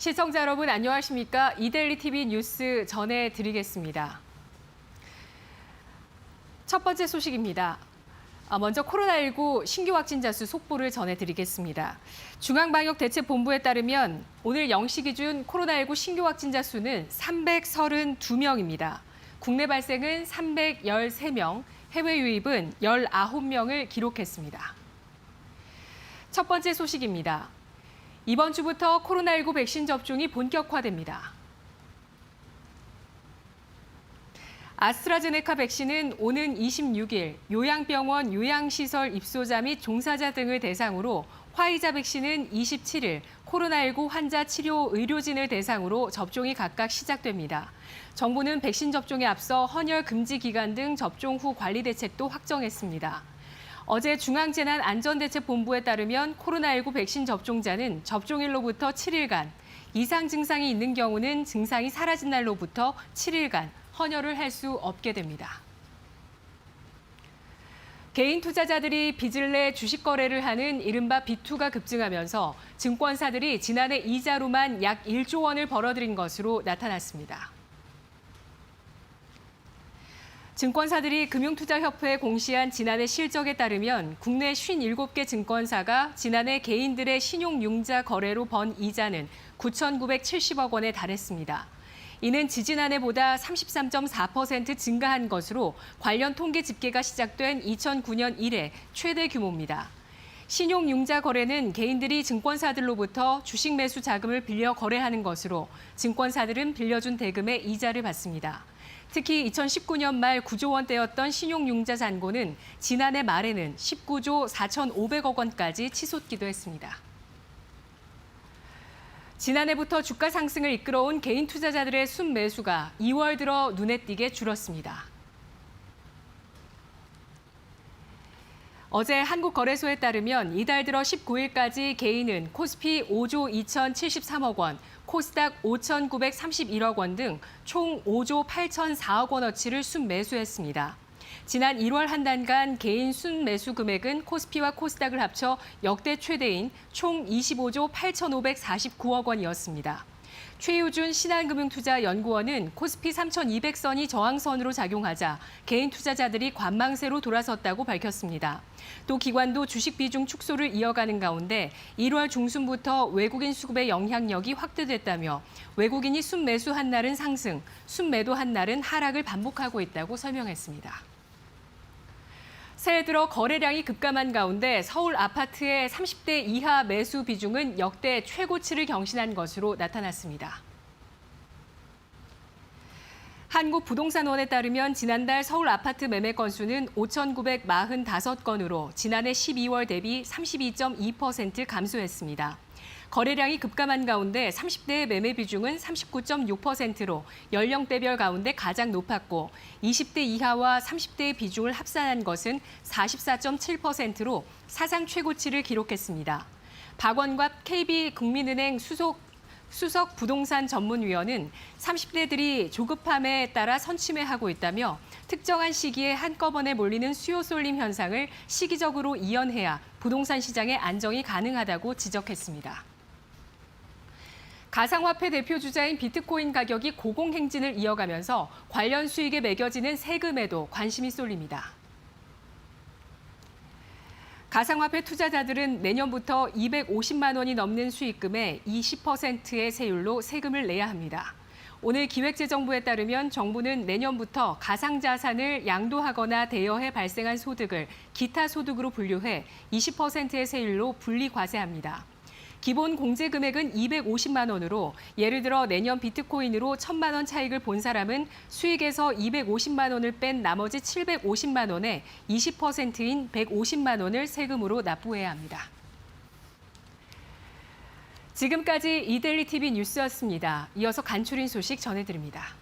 시청자 여러분 안녕하십니까? 이데일리 TV 뉴스 전해드리겠습니다. 첫 번째 소식입니다. 아, 먼저 코로나19 신규 확진자 수 속보를 전해드리겠습니다. 중앙방역대책본부에 따르면 오늘 0시 기준 코로나19 신규 확진자 수는 332명입니다. 국내 발생은 313명, 해외 유입은 19명을 기록했습니다. 첫 번째 소식입니다. 이번 주부터 코로나19 백신 접종이 본격화됩니다. 아스트라제네카 백신은 오는 26일 요양병원 요양시설 입소자 및 종사자 등을 대상으로 화이자 백신은 27일 코로나19 환자 치료 의료진을 대상으로 접종이 각각 시작됩니다. 정부는 백신 접종에 앞서 헌혈 금지 기간 등 접종 후 관리 대책도 확정했습니다. 어제 중앙재난안전대책본부에 따르면 코로나19 백신 접종자는 접종일로부터 7일간, 이상 증상이 있는 경우는 증상이 사라진 날로부터 7일간 헌혈을 할 수 없게 됩니다. 개인 투자자들이 빚을 내 주식 거래를 하는 이른바 비투가 급증하면서 증권사들이 지난해 이자로만 약 1조 원을 벌어들인 것으로 나타났습니다. 증권사들이 금융투자협회에 공시한 지난해 실적에 따르면 국내 57개 증권사가 지난해 개인들의 신용융자 거래로 번 이자는 9,970억 원에 달했습니다. 이는 지지난해보다 33.4% 증가한 것으로 관련 통계 집계가 시작된 2009년 이래 최대 규모입니다. 신용융자 거래는 개인들이 증권사들로부터 주식 매수 자금을 빌려 거래하는 것으로 증권사들은 빌려준 대금의 이자를 받습니다. 특히 2019년 말 9조 원대였던 신용융자 잔고는 지난해 말에는 19조 4,500억 원까지 치솟기도 했습니다. 지난해부터 주가 상승을 이끌어온 개인 투자자들의 순매수가 2월 들어 눈에 띄게 줄었습니다. 어제 한국거래소에 따르면 이달 들어 19일까지 개인은 코스피 5조 2,073억 원, 코스닥 5,931억 원 등 총 5조 8,004억 원어치를 순매수했습니다. 지난 1월 한 달간 개인 순매수 금액은 코스피와 코스닥을 합쳐 역대 최대인 총 25조 8,549억 원이었습니다. 최유준 신한금융투자연구원은 코스피 3,200선이 저항선으로 작용하자 개인 투자자들이 관망세로 돌아섰다고 밝혔습니다. 또 기관도 주식 비중 축소를 이어가는 가운데 1월 중순부터 외국인 수급의 영향력이 확대됐다며 외국인이 순매수 한 날은 상승, 순매도 한 날은 하락을 반복하고 있다고 설명했습니다. 새해 들어 거래량이 급감한 가운데 서울 아파트의 30대 이하 매수 비중은 역대 최고치를 경신한 것으로 나타났습니다. 한국부동산원에 따르면 지난달 서울 아파트 매매 건수는 5,945건으로 지난해 12월 대비 32.2% 감소했습니다. 거래량이 급감한 가운데 30대의 매매 비중은 39.6%로 연령대별 가운데 가장 높았고 20대 이하와 30대의 비중을 합산한 것은 44.7%로 사상 최고치를 기록했습니다. 박원갑 KB국민은행 수석 수석 부동산 전문위원은 30대들이 조급함에 따라 선침해하고 있다며 특정한 시기에 한꺼번에 몰리는 수요 쏠림 현상을 시기적으로 이연해야 부동산 시장의 안정이 가능하다고 지적했습니다. 가상화폐 대표 주자인 비트코인 가격이 고공행진을 이어가면서 관련 수익에 매겨지는 세금에도 관심이 쏠립니다. 가상화폐 투자자들은 내년부터 250만 원이 넘는 수익금에 20%의 세율로 세금을 내야 합니다. 오늘 기획재정부에 따르면 정부는 내년부터 가상자산을 양도하거나 대여해 발생한 소득을 기타 소득으로 분류해 20%의 세율로 분리과세합니다. 기본 공제 금액은 250만 원으로 예를 들어 내년 비트코인으로 1천만 원 차익을 본 사람은 수익에서 250만 원을 뺀 나머지 750만 원에 20%인 150만 원을 세금으로 납부해야 합니다. 지금까지 이데일리 TV 뉴스였습니다. 이어서 간추린 소식 전해드립니다.